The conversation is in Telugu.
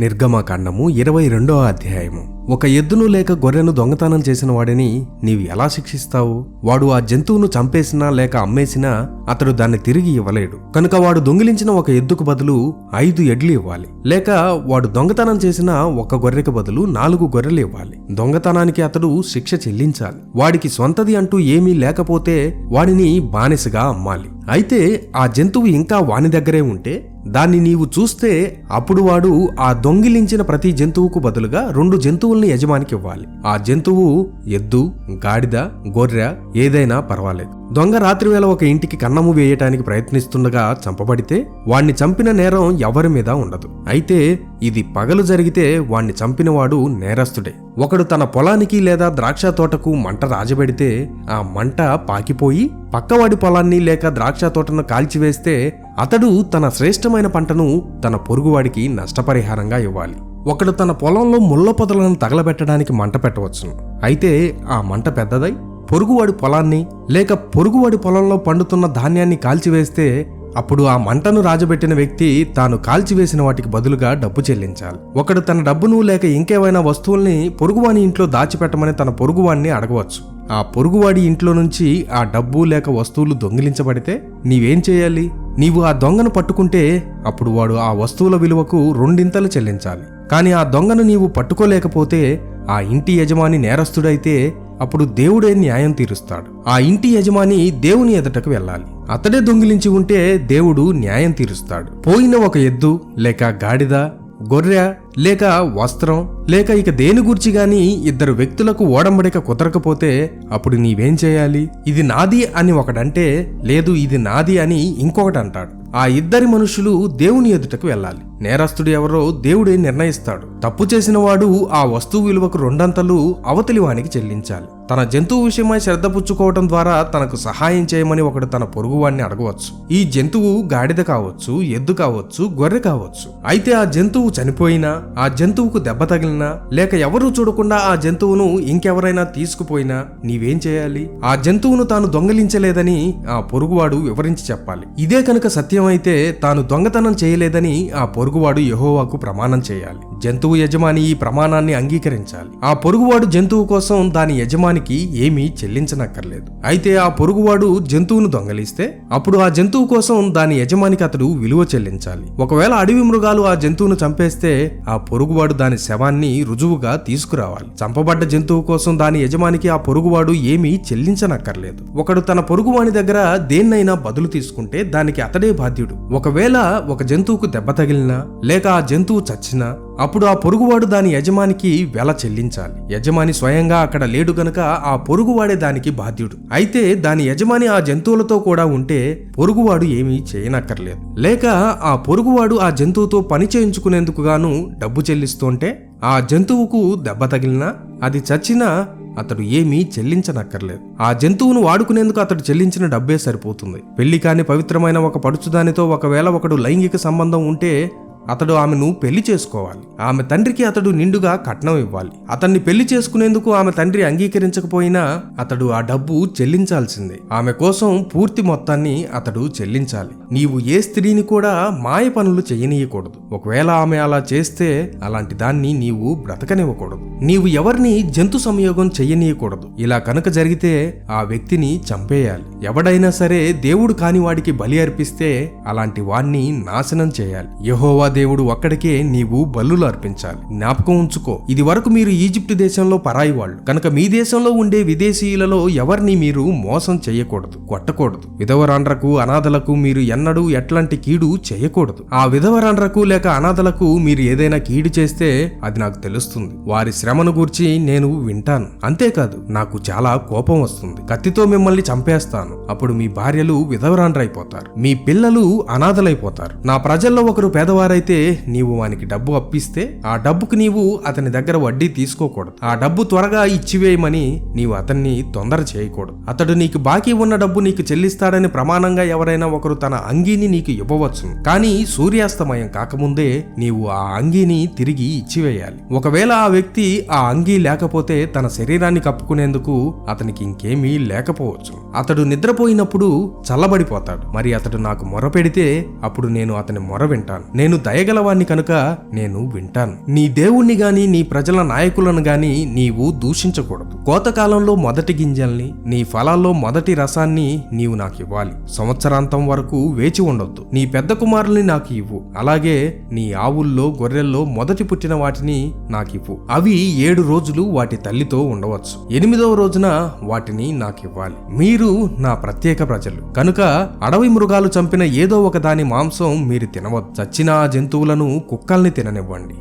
నిర్గమకాండము ఇరవై రెండవ అధ్యాయము. ఒక ఎద్దును లేక గొర్రెను దొంగతనం చేసిన వాడిని నీవు ఎలా శిక్షిస్తావు? వాడు ఆ జంతువును చంపేసినా లేక అమ్మేసినా అతడు దాన్ని తిరిగి ఇవ్వలేడు. కనుక వాడు దొంగిలించిన ఒక ఎద్దుకు బదులు ఐదు ఎడ్లు ఇవ్వాలి. లేక వాడు దొంగతనం చేసిన ఒక గొర్రెకు బదులు నాలుగు గొర్రెలు ఇవ్వాలి. దొంగతనానికి అతడు శిక్ష చెల్లించాలి. వాడికి సొంతది అంటూ ఏమీ లేకపోతే వాడిని బానిసగా అమ్మాలి. అయితే ఆ జంతువు ఇంకా వాని దగ్గరే ఉంటే దాన్ని నీవు చూస్తే అప్పుడు వాడు ఆ దొంగిలించిన ప్రతి జంతువుకు బదులుగా రెండు జంతువుల్ని యజమానికి ఇవ్వాలి. ఆ జంతువు ఎద్దు గాడిద గొర్రె ఏదైనా పర్వాలేదు. దొంగ రాత్రివేళ ఒక ఇంటికి కన్నము వేయటానికి ప్రయత్నిస్తుండగా చంపబడితే వాణ్ణి చంపిన నేరం ఎవరి మీద ఉండదు. అయితే ఇది పగలు జరిగితే వాణ్ణి చంపినవాడు నేరస్తుడే. ఒకడు తన పొలానికి లేదా ద్రాక్ష తోటకు మంట రాజబెడితే ఆ మంట పాకిపోయి పక్కవాడి పొలాన్ని లేక ద్రాక్ష తోటను కాల్చివేస్తే అతడు తన శ్రేష్టమైన పంటను తన పొరుగువాడికి నష్టపరిహారంగా ఇవ్వాలి. ఒకడు తన పొలంలో ముళ్ళ పొదలను తగలబెట్టడానికి మంట పెట్టవచ్చును. అయితే ఆ మంట పెద్దదై పొరుగువాడి పొలాన్ని లేక పొరుగువాడి పొలంలో పండుతున్న ధాన్యాన్ని కాల్చివేస్తే అప్పుడు ఆ మంటను రాజబెట్టిన వ్యక్తి తాను కాల్చివేసిన వాటికి బదులుగా డబ్బు చెల్లించాలి. ఒకడు తన డబ్బును లేక ఇంకేమైనా వస్తువుల్ని పొరుగువాని ఇంట్లో దాచిపెట్టమని తన పొరుగువాడిని అడగవచ్చు. ఆ పొరుగువాడి ఇంట్లో నుంచి ఆ డబ్బు లేక వస్తువులు దొంగిలించబడితే నీవేం చేయాలి? నీవు ఆ దొంగను పట్టుకుంటే అప్పుడు వాడు ఆ వస్తువుల విలువకు రెండింతలు చెల్లించాలి. కానీ ఆ దొంగను నీవు పట్టుకోలేకపోతే ఆ ఇంటి యజమాని నేరస్తుడైతే అప్పుడు దేవుడే న్యాయం తీరుస్తాడు. ఆ ఇంటి యజమాని దేవుని ఎదుటకు వెళ్ళాలి. అతడే దొంగిలించి ఉంటే దేవుడు న్యాయం తీరుస్తాడు. పోయిన ఒక ఎద్దు లేక గాడిద గొర్రె లేక వస్త్రం లేక ఇక దేని గురించి గాని ఇద్దరు వ్యక్తులకు ఓడంబడిక కుదరకపోతే అప్పుడు నీవేం చేయాలి? ఇది నాది అని ఒకడంటే లేదు ఇది నాది అని ఇంకొకటి అంటాడు ఆ ఇద్దరి మనుషులు దేవుని ఎదుటకు వెళ్ళాలి. నేరస్తుడు ఎవరో దేవుడే నిర్ణయిస్తాడు. తప్పు చేసిన వాడు ఆ వస్తువు విలువకు రెండంతలు అవతలి వానికి చెల్లించాలి. తన జంతువు విషయమై శ్రద్ధ పుచ్చుకోవటం ద్వారా తనకు సహాయం చేయమని ఒకడు తన పొరుగువాడిని అడగవచ్చు. ఈ జంతువు గాడిద కావచ్చు ఎద్దు కావచ్చు గొర్రె కావచ్చు. అయితే ఆ జంతువు చనిపోయినా ఆ జంతువుకు దెబ్బ తగిలినా లేక ఎవరూ చూడకుండా ఆ జంతువును ఇంకెవరైనా తీసుకుపోయినా నీవేం చేయాలి? ఆ జంతువును తాను దొంగలించలేదని ఆ పొరుగువాడు వివరించి చెప్పాలి. ఇదే కనుక సత్యం అయితే తాను దొంగతనం చేయలేదని ఆ పొరుగువాడు యహోవాకు ప్రమాణం చేయాలి. జంతువు యజమాని ఈ ప్రమాణాన్ని అంగీకరించాలి. ఆ పొరుగువాడు జంతువు కోసం దాని యజమానికి ఏమీ చెల్లించనక్కర్లేదు. అయితే ఆ పొరుగువాడు జంతువును దొంగలిస్తే అప్పుడు ఆ జంతువు కోసం దాని యజమానికి అతడు విలువ చెల్లించాలి. ఒకవేళ అడవి మృగాలు ఆ జంతువును చంపేస్తే ఆ పొరుగువాడు దాని శవాన్ని రుజువుగా తీసుకురావాలి. చంపబడ్డ జంతువు కోసం దాని యజమానికి ఆ పొరుగువాడు ఏమీ చెల్లించనక్కర్లేదు. ఒకడు తన పొరుగువాని దగ్గర దేన్నైనా బదులు తీసుకుంటే దానికి అతడే బాధ్యుడు. ఒకవేళ ఒక జంతువుకు దెబ్బ తగిలినా లేక ఆ జంతువు చచ్చినా అప్పుడు ఆ పొరుగువాడు దాని యజమానికి వెల చెల్లించాలి. యజమాని స్వయంగా అక్కడ లేడు గనక ఆ పొరుగువాడే దానికి బాధ్యుడు. అయితే దాని యజమాని ఆ జంతువులతో కూడా ఉంటే పొరుగువాడు ఏమీ చేయనక్కర్లేదు. లేక ఆ పొరుగువాడు ఆ జంతువుతో పని చేయించుకునేందుకు గాను డబ్బు చెల్లిస్తుంటే ఆ జంతువుకు దెబ్బ తగిలినా అది చచ్చినా అతడు ఏమీ చెల్లించనక్కర్లేదు. ఆ జంతువును వాడుకునేందుకు అతడు చెల్లించిన డబ్బే సరిపోతుంది. పెళ్ళి కాని పవిత్రమైన ఒక పడుచుదానితో ఒకవేళ ఒకడు లైంగిక సంబంధం ఉంటే అతడు ఆమెను పెళ్ళి చేసుకోవాలి. ఆమె తండ్రికి అతడు నిండుగా కట్నం ఇవ్వాలి. అతన్ని పెళ్ళి చేసుకునేందుకు ఆమె తండ్రి అంగీకరించకపోయినా అతడు ఆ డబ్బు చెల్లించాల్సిందే. ఆమె కోసం పూర్తి మొత్తాన్ని అతడు చెల్లించాలి. నీవు ఏ స్త్రీని కూడా మాయ పనులు చేయనీయకూడదు. ఒకవేళ ఆమె అలా చేస్తే అలాంటి దాన్ని నీవు బ్రతకనివ్వకూడదు. నీవు ఎవరిని జంతు సంయోగం చెయ్యనీయకూడదు ఇలా కనుక జరిగితే ఆ వ్యక్తిని చంపేయాలి. ఎవడైనా సరే దేవుడు కాని వాడికి బలి అర్పిస్తే అలాంటి వాణ్ణి నాశనం చేయాలి. యహోవా దేవుడు ఒక్కడికే నీవు బల్లులు అర్పించాలి జ్ఞాపకం ఉంచుకో. ఇది వరకు మీరు ఈజిప్ట్ దేశంలో పరాయి వాళ్ళు. కనుక మీ దేశంలో ఉండే విదేశీయులలో ఎవరిని మీరు మోసం చేయకూడదు కొట్టకూడదు. విధవరాండ్రకు అనాథలకు మీరు ఎన్నడూ ఎట్లాంటి కీడు చేయకూడదు. ఆ విధవరాండ్రకు లేక అనాథలకు మీరు ఏదైనా కీడు చేస్తే అది నాకు తెలుస్తుంది. వారి శ్రమను గూర్చి నేను వింటాను. అంతేకాదు నాకు చాలా కోపం వస్తుంది. కత్తితో మిమ్మల్ని చంపేస్తాను. అప్పుడు మీ భార్యలు విధవరాండ్రైపోతారు. మీ పిల్లలు అనాథలైపోతారు. నా ప్రజల్లో ఒకరు పేదవారైతే నీవు వానికి డబ్బు అప్పిస్తే ఆ డబ్బుకు నీవు అతని దగ్గర వడ్డీ తీసుకోకూడదు. ఆ డబ్బు త్వరగా ఇచ్చివేయమని నీవు అతన్ని తొందర చేయకూడదు. అతడు నీకు బాకీ ఉన్న డబ్బు నీకు చెల్లిస్తాడని ప్రమాణంగా ఎవరైనా ఒకరు తన అంగీని నీకు ఇవ్వవచ్చు కానీ సూర్యాస్తమయం కాకముందే నీవు ఆ అంగీని తిరిగి ఇచ్చివేయాలి. ఒకవేళ ఆ వ్యక్తి ఆ అంగీ లేకపోతే తన శరీరాన్ని కప్పుకునేందుకు అతనికి ఇంకేమీ లేకపోవచ్చు. అతడు నిద్రపోయినప్పుడు చల్లబడిపోతాడు. మరి అతడు నాకు మొర పెడితే అప్పుడు నేను అతని మొర వింటాను. నేను దయగలవాణ్ణి కనుక నేను వింటాను. నీ దేవుణ్ణి గాని నీ ప్రజల నాయకులను గాని నీవు దూషించకూడదు. కోతకాలంలో మొదటి గింజల్ని నీ ఫలాల్లో మొదటి రసాన్ని నీవు నాకు ఇవ్వాలి. సంవత్సరాంతం వరకు వేచి ఉండొద్దు. నీ పెద్ద కుమారుల్ని నాకు ఇవ్వు. అలాగే నీ ఆవుల్లో గొర్రెల్లో మొదటి పుట్టిన వాటిని నాకివ్వు అవి ఏడు రోజులు వాటి తల్లితో ఉండవచ్చు. ఎనిమిదవ రోజున వాటిని నాకు ఇవ్వాలి. మీరు నా ప్రత్యేక ప్రజలు. కనుక అడవి మృగాలు చంపిన ఏదో ఒక దాని మాంసం మీరు తినవద్దు. చచ్చిన జంతువులను కుక్కల్ని తిననివ్వండి.